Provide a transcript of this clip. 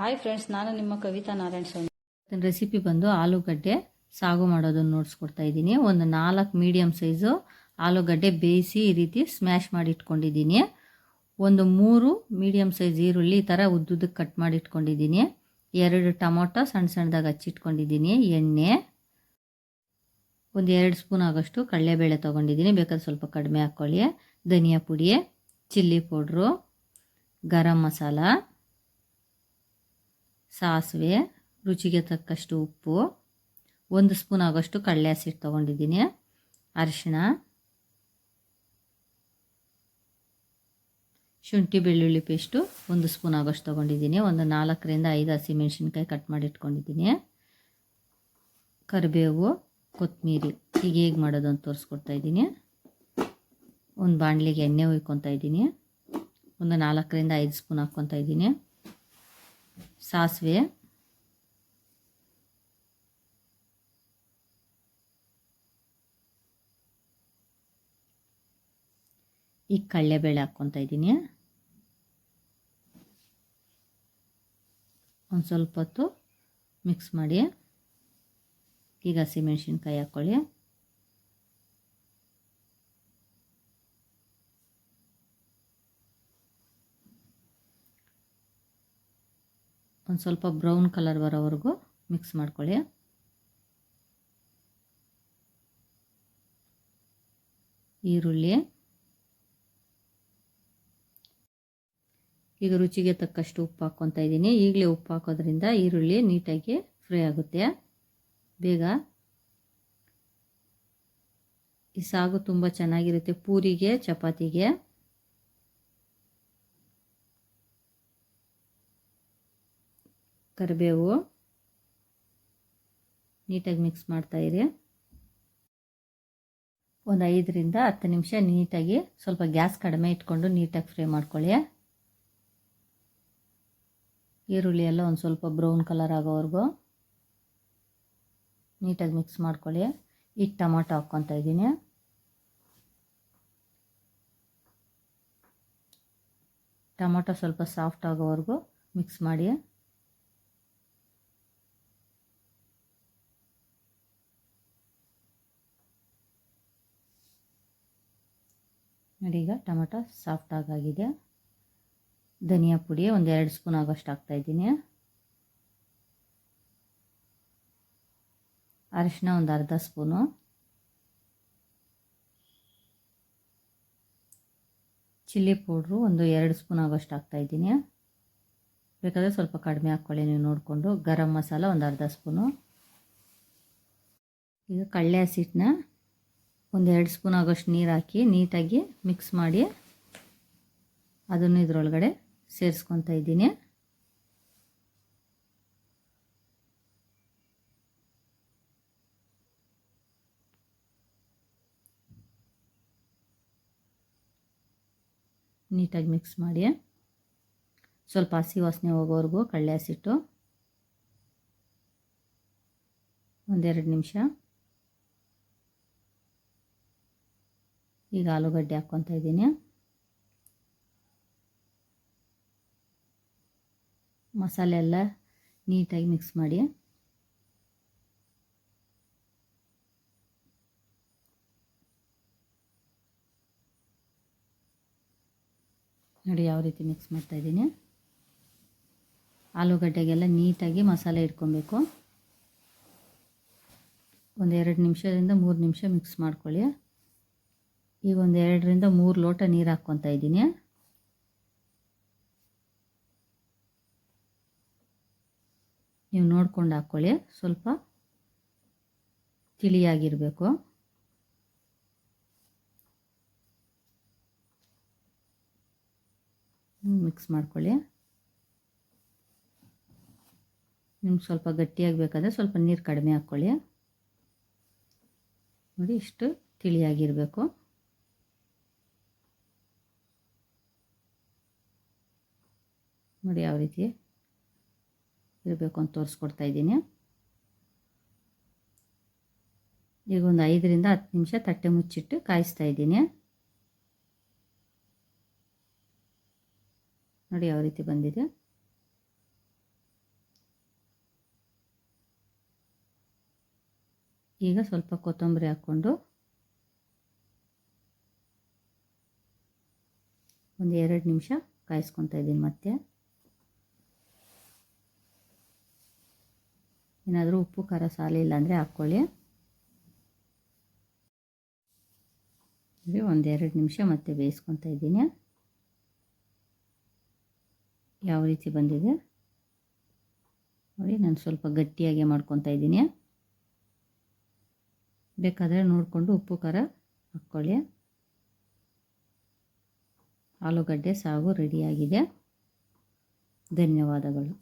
Hi friends ನಾನು ನಿಮ್ಮ ಕವಿತಾ ನಾರಾಯಣ ಸ್ವಾಮಿ. Recipe ಬಂದು ಆಲೂಗಡ್ಡೆ ಸಾಗು ಮಾಡೋದನ್ನು ನೋಡಿಸ್ಕೊಡ್ತಾ ಇದ್ದೀನಿ. ಒಂದು ನಾಲ್ಕು ಮೀಡಿಯಮ್ ಸೈಜು ಆಲೂಗಡ್ಡೆ ಬೇಯಿಸಿ ಈ ರೀತಿ ಸ್ಮ್ಯಾಶ್ ಮಾಡಿ ಇಟ್ಕೊಂಡಿದ್ದೀನಿ. ಒಂದು ಮೂರು ಮೀಡಿಯಮ್ ಸೈಜ್ ಈರುಳ್ಳಿ ಈ ಥರ ಉದ್ದುದಕ್ಕೆ ಕಟ್ ಮಾಡಿ ಇಟ್ಕೊಂಡಿದ್ದೀನಿ. ಎರಡು ಟೊಮೊಟೊ ಸಣ್ಣ ಸಣ್ಣದಾಗಿ ಹಚ್ಚಿಟ್ಕೊಂಡಿದ್ದೀನಿ ಎಣ್ಣೆ, ಒಂದು ಎರಡು ಸ್ಪೂನ್ ಆಗೋಷ್ಟು ಕಡಲೆಬೇಳೆ ತೊಗೊಂಡಿದ್ದೀನಿ. ಬೇಕಾದ್ರೆ ಸ್ವಲ್ಪ ಕಡಿಮೆ ಹಾಕ್ಕೊಳ್ಳಿ ಧನಿಯಾ ಪುಡಿ ಚಿಲ್ಲಿ ಪೌಡ್ರು ಗರಂ ಮಸಾಲ. ಸಾಸಿವೆ, ರುಚಿಗೆ ತಕ್ಕಷ್ಟು ಉಪ್ಪು, ಒಂದು ಸ್ಪೂನ್ ಆಗೋಷ್ಟು ಕಡಲೆ ಹಸಿಟ್ಟು ತೊಗೊಂಡಿದ್ದೀನಿ. ಅರಿಶಿಣ, ಶುಂಠಿ ಬೆಳ್ಳುಳ್ಳಿ ಪೇಸ್ಟು ಒಂದು ಸ್ಪೂನ್ ಆಗೋಷ್ಟು ತೊಗೊಂಡಿದ್ದೀನಿ. ಒಂದು ನಾಲ್ಕರಿಂದ ಐದು ಹಸಿಮೆಣ್ಸಿನ್ಕಾಯಿ ಕಟ್ ಮಾಡಿ ಇಟ್ಕೊಂಡಿದ್ದೀನಿ ಕರಿಬೇವು ಕೊತ್ತಂಬರಿ ಈಗ ಹೇಗೆ ಮಾಡೋದು ಅಂತ ತೋರಿಸ್ಕೊಡ್ತಾ ಇದ್ದೀನಿ. ಒಂದು ಬಾಣಲಿಗೆ ಎಣ್ಣೆ ಹುಯ್ಕೊತಾ ಇದ್ದೀನಿ. ಒಂದು ನಾಲ್ಕರಿಂದ ಐದು ಸ್ಪೂನ್ ಹಾಕ್ಕೊತಾ ಇದ್ದೀನಿ. ಸಾಸಿವೆ. ಈ ಕಡಲೆಬೇಳೆ ಹಾಕ್ಕೊತಾ ಇದ್ದೀನಿ. ಒಂದು ಸ್ವಲ್ಪ ಹೊತ್ತು ಮಿಕ್ಸ್ ಮಾಡಿ. ಈಗ ಹಸಿಮೆಣ್ಸಿನ್ಕಾಯಿ ಹಾಕ್ಕೊಳ್ಳಿ ಒಂದು ಸ್ವಲ್ಪ ಬ್ರೌನ್ ಕಲರ್ ಬರೋವರೆಗೂ ಮಿಕ್ಸ್ ಮಾಡ್ಕೊಳ್ಳಿ. ಈರುಳ್ಳಿ. ಈಗ ರುಚಿಗೆ ತಕ್ಕಷ್ಟು ಉಪ್ಪು ಹಾಕ್ಕೊತಾ ಇದ್ದೀನಿ. ಈಗಲೇ ಉಪ್ಪು ಹಾಕೋದ್ರಿಂದ ಈರುಳ್ಳಿ ನೀಟಾಗಿ ಫ್ರೈ ಆಗುತ್ತೆ. ಬೇಗ. ಈ ಸಾಗು ತುಂಬ ಚೆನ್ನಾಗಿರುತ್ತೆ ಪೂರಿಗೆ, ಚಪಾತಿಗೆ. ಕರಿಬೇವು ನೀಟಾಗಿ ಮಿಕ್ಸ್ ಮಾಡ್ತಾಯಿರಿ ಒಂದು ಐದರಿಂದ ಹತ್ತು ನಿಮಿಷ ನೀಟಾಗಿ ಸ್ವಲ್ಪ ಗ್ಯಾಸ್ ಕಡಿಮೆ ಇಟ್ಕೊಂಡು ನೀಟಾಗಿ ಫ್ರೈ ಮಾಡ್ಕೊಳ್ಳಿ. ಈರುಳ್ಳಿ ಎಲ್ಲ ಒಂದು ಸ್ವಲ್ಪ ಬ್ರೌನ್ ಕಲರ್ ಆಗೋವರೆಗೂ ನೀಟಾಗಿ ಮಿಕ್ಸ್ ಮಾಡ್ಕೊಳ್ಳಿ. ಈಗ ಟೊಮಾಟೊ ಹಾಕ್ಕೊತಾ ಇದ್ದೀನಿ. ಟೊಮಾಟೊ ಸ್ವಲ್ಪ ಸಾಫ್ಟ್ ಆಗೋವರೆಗೂ ಮಿಕ್ಸ್ ಮಾಡಿ. ಈಗ ಟೊಮೆಟೊ ಸಾಫ್ಟ್ ಆಗಾಗಿದೆ. ಧನಿಯಾ ಪುಡಿ ಒಂದು ಎರಡು ಸ್ಪೂನ್ ಆಗೋಷ್ಟು ಹಾಕ್ತಾಯಿದ್ದೀನಿ ಅರಿಶಿನ ಒಂದು ಅರ್ಧ ಸ್ಪೂನು. ಚಿಲ್ಲಿ ಪೌಡ್ರು ಒಂದು ಎರಡು ಸ್ಪೂನ್ ಆಗೋಷ್ಟು ಹಾಕ್ತಾಯಿದ್ದೀನಿ ಬೇಕಾದರೆ ಸ್ವಲ್ಪ ಕಡಿಮೆ ಹಾಕ್ಕೊಳ್ಳಿ ನೀವು ನೋಡಿಕೊಂಡು. ಗರಂ ಮಸಾಲ ಒಂದು ಅರ್ಧ ಸ್ಪೂನು. ಈಗ ಕಡಲೆ ಹಸಿಟ್ಟನ್ನ ಒಂದು ಎರಡು ಸ್ಪೂನ್ ಆಗೋಷ್ಟು ನೀರು ಹಾಕಿ ನೀಟಾಗಿ ಮಿಕ್ಸ್ ಮಾಡಿ ಅದನ್ನು ಇದರೊಳಗಡೆ ಸೇರಿಸ್ಕೊತಾ ಇದ್ದೀನಿ. ನೀಟಾಗಿ ಮಿಕ್ಸ್ ಮಾಡಿ ಸ್ವಲ್ಪ ಹಸಿ ವಾಸನೆ ಹೋಗೋವರೆಗೂ ಕಳ್ಳೆ ಹಸಿಟ್ಟು ಒಂದೆರಡು ನಿಮಿಷ ಈಗ ಆಲೂಗಡ್ಡೆ ಹಾಕ್ಕೊತಾ ಇದ್ದೀನಿ. ಮಸಾಲೆ ಎಲ್ಲ ನೀಟಾಗಿ ಮಿಕ್ಸ್ ಮಾಡಿ. ನೋಡಿ ಯಾವ ರೀತಿ ಮಿಕ್ಸ್ ಮಾಡ್ತಾ ಇದ್ದೀನಿ. ಆಲೂಗಡ್ಡೆಗೆಲ್ಲ ನೀಟಾಗಿ ಮಸಾಲೆ ಇಟ್ಕೊಬೇಕು. ಒಂದು ಎರಡು ನಿಮಿಷದಿಂದ ಮೂರು ನಿಮಿಷ ಮಿಕ್ಸ್ ಮಾಡ್ಕೊಳ್ಳಿ. ಈಗ ಒಂದು ಎರಡರಿಂದ ಮೂರು ಲೋಟ ನೀರು ಹಾಕ್ಕೊತಾ ಇದ್ದೀನಿ. ನೀವು ನೋಡ್ಕೊಂಡು ಹಾಕ್ಕೊಳ್ಳಿ ಸ್ವಲ್ಪ ತಿಳಿಯಾಗಿರಬೇಕು. ಮಿಕ್ಸ್ ಮಾಡ್ಕೊಳ್ಳಿ. ನಿಮ್ಗೆ ಸ್ವಲ್ಪ ಗಟ್ಟಿಯಾಗಿ ಬೇಕಾದರೆ ಸ್ವಲ್ಪ ನೀರು ಕಡಿಮೆ ಹಾಕ್ಕೊಳ್ಳಿ ನೋಡಿ, ಇಷ್ಟು ತಿಳಿಯಾಗಿರಬೇಕು. ನೋಡಿ ಯಾವ ರೀತಿ ಇರಬೇಕು ಅಂತ ತೋರಿಸ್ಕೊಡ್ತಾ ಇದ್ದೀನಿ. ಈಗ ಒಂದು ಐದರಿಂದ ಹತ್ತು ನಿಮಿಷ ತಟ್ಟೆ ಮುಚ್ಚಿಟ್ಟು ಕಾಯಿಸ್ತಾ ಇದ್ದೀನಿ. ನೋಡಿ ಯಾವ ರೀತಿ ಬಂದಿದೆ. ಈಗ ಸ್ವಲ್ಪ ಕೊತ್ತಂಬರಿ ಹಾಕ್ಕೊಂಡು ಒಂದು ಎರಡು ನಿಮಿಷ ಕಾಯಿಸ್ಕೊತಾ ಇದ್ದೀನಿ ಮತ್ತೆ. ಏನಾದರೂ ಉಪ್ಪು, ಖಾರ ಸಾಲಿಲ್ಲ ಅಂದರೆ ಹಾಕ್ಕೊಳ್ಳಿ. ಒಂದೆರಡು ನಿಮಿಷ ಮತ್ತೆ ಬೇಯಿಸ್ಕೊತಾ ಇದ್ದೀನಿ. ಯಾವ ರೀತಿ ಬಂದಿದೆ? ನೋಡಿ, ನಾನು ಸ್ವಲ್ಪ ಗಟ್ಟಿಯಾಗಿ ಮಾಡ್ಕೊತಾ ಇದ್ದೀನಿ. ಬೇಕಾದರೆ ನೋಡಿಕೊಂಡು ಉಪ್ಪು, ಖಾರ ಹಾಕ್ಕೊಳ್ಳಿ. ಆಲೂಗಡ್ಡೆ, ಸಾಗು ರೆಡಿಯಾಗಿದೆ ಧನ್ಯವಾದಗಳು.